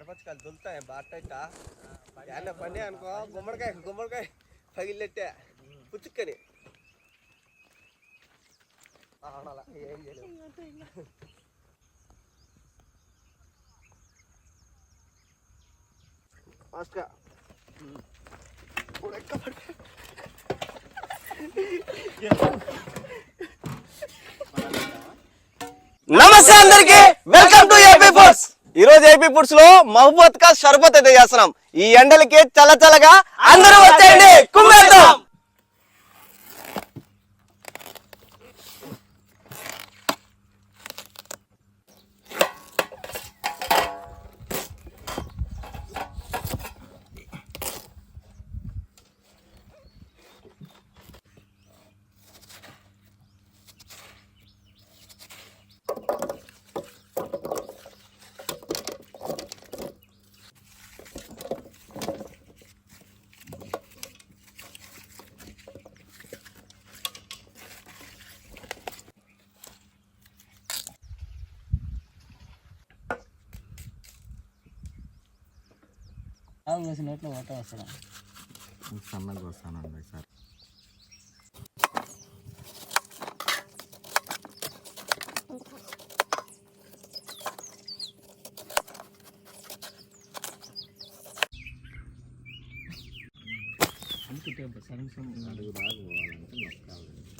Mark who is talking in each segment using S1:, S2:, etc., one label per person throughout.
S1: కరపచ్చకాయలు దొలుతాయి బాటైట ఎండ పండి అనుకో గుమ్మడికాయ గుమ్మడికాయ పగిలినట్టే పుచ్చుక్కని ఆడాల ఏం చేయలేము ఫాస్ట్గా నమస్తే అందరికి వెల్కమ్ టు ఏపీ ఫుడ్స్ ఈ ఏపీ ఫుడ్స్లో మహబూబ్ కా షర్బత్ అయితే చేస్తున్నాం. ఈ ఎండలకి చల్ల చల్లగా అందరూ వచ్చేయండి. కుమ్మేద్దాం
S2: ఆవు వేసిన నోట్లో ఓట వస్తాడా
S3: సన్నగా వస్తానండి సార్
S2: అనుకుంటే సగం
S3: అడుగు దాకా పోవాలంటే నొక్కాలి
S2: అలా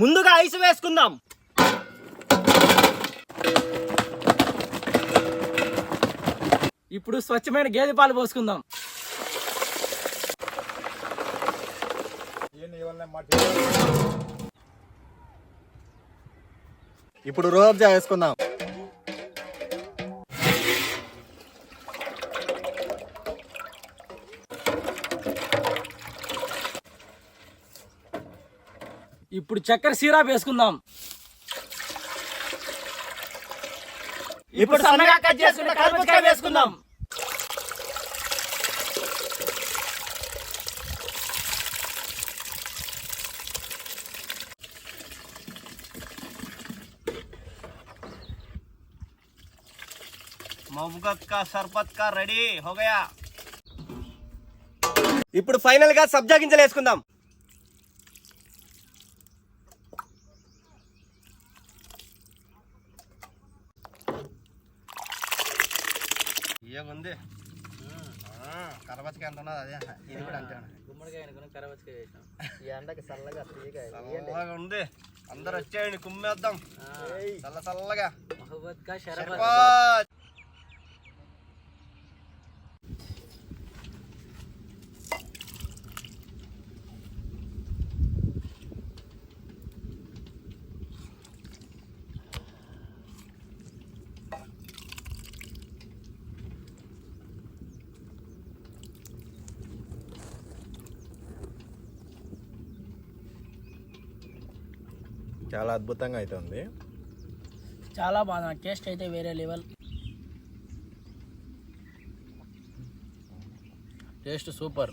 S1: ముందుగా ఐస్ వేసుకుందాం.
S2: ఇప్పుడు స్వచ్ఛమైన గేదె పాలు పోసుకుందాం.
S3: ఇప్పుడు రోజా వేసుకుందాం.
S2: ఇప్పుడు చక్కెర సిరాప్ వేసుకుందాం. ఇప్పుడు సన్నగా కట్ చేసుకున్న కర్బూజకాయ వేసుకుందాం.
S1: మహబూబ్ కా రెడీ హో గయా ఇప్పుడు ఫైనల్గా సబ్జా గింజలు వేసుకుందాం. ఉంది. కరపచ్చకి ఎంత ఉన్నది అదే. ఇది కూడా అంతే
S2: గుమ్మడికాయ అనుకుని కరవచ్చకాయ వేసాం
S1: ఈ ఎండకి చల్లగా చల్లగా ఉంది. అందరు వచ్చేయండి కుమ్మేద్దాం. చల్ల చల్లగా.
S2: కా
S3: చాలా అద్భుతంగా అవుతుంది
S2: చాలా బాగా టేస్ట్ అయితే వేరే లెవెల్. Taste super.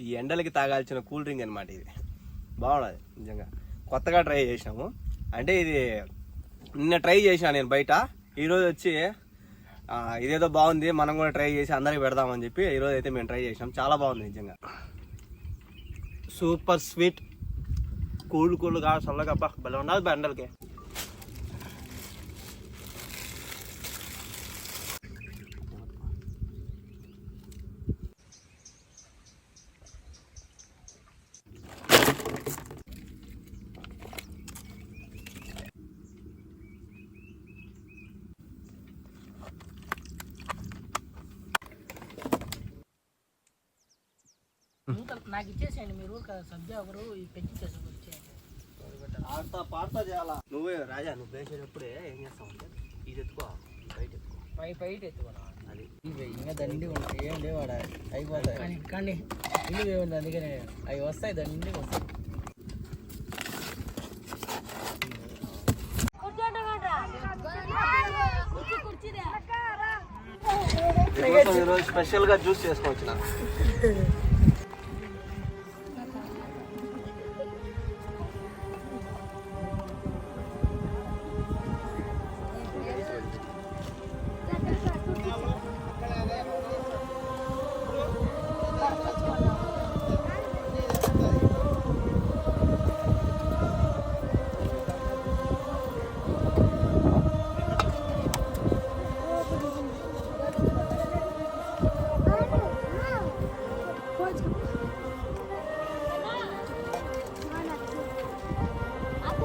S1: ఈ ఎండలకి తాగాల్సిన కూల్ డ్రింక్ అనమాట ఇది. బాగున్నది నిజంగా. కొత్తగా ట్రై చేసినాము. అంటే ఇది నిన్న ట్రై చేసిన నేను బయట. ఈరోజు వచ్చి ఇదేదో బాగుంది మనం కూడా ట్రై చేసి అందరికి పెడదామని చెప్పి ఈరోజు అయితే మేము ట్రై చేసినాం. చాలా బాగుంది నిజంగా.
S4: Super sweet. కూల్ కూల్గా చల్లగా అబ్బా భలే ఉన్నది బండలకి
S2: ఇంకా నాకు ఇచ్చేసేయండి మీరు కదా సబ్జా ఒకరు ఈ పెంచి చేసి ఇచ్చేయండి
S1: ఆడతా పాడతా చేయాలా? నువ్వే రాజా నువ్వు వేసేటప్పుడే ఏం చేస్తావు అంటే ఇది ఎత్తుకో బయట ఎత్తుకో.
S2: పై బయట ఎత్తుకోనా
S1: అది.
S5: ఇవి ఇంకా దండి ఉంటాయి ఏం లేవాడ అయిపోతాయి
S2: కానీ కానీ
S5: ఇల్లు ఏముంది అందుకనే అవి వస్తాయి దండి వస్తాయి
S1: ఈరోజు స్పెషల్గా జ్యూస్ చేసుకొచ్చిన.
S6: పిల్లడు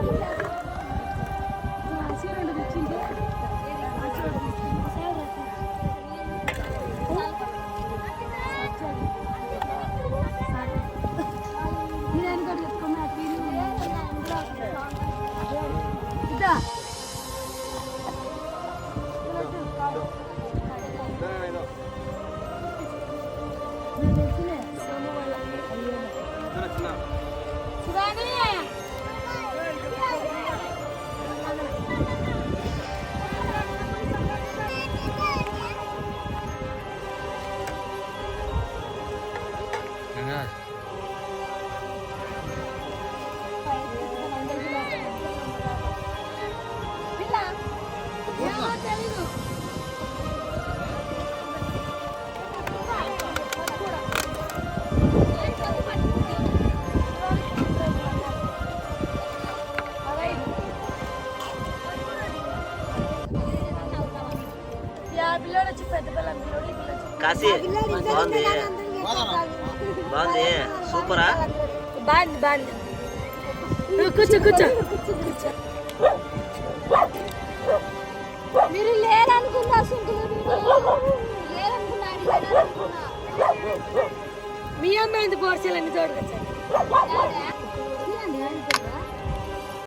S6: Thank you.
S5: కాశీ. బాగుంది. బాగుంది. సూపరా?
S6: బాగుంది బాగుంది. కూర్చో కూర్చో కూర్చో. మీరు లేరనుకున్నా సుంకులు. మీ అమ్మాయి పోర్చాలని చూడకొచ్చాను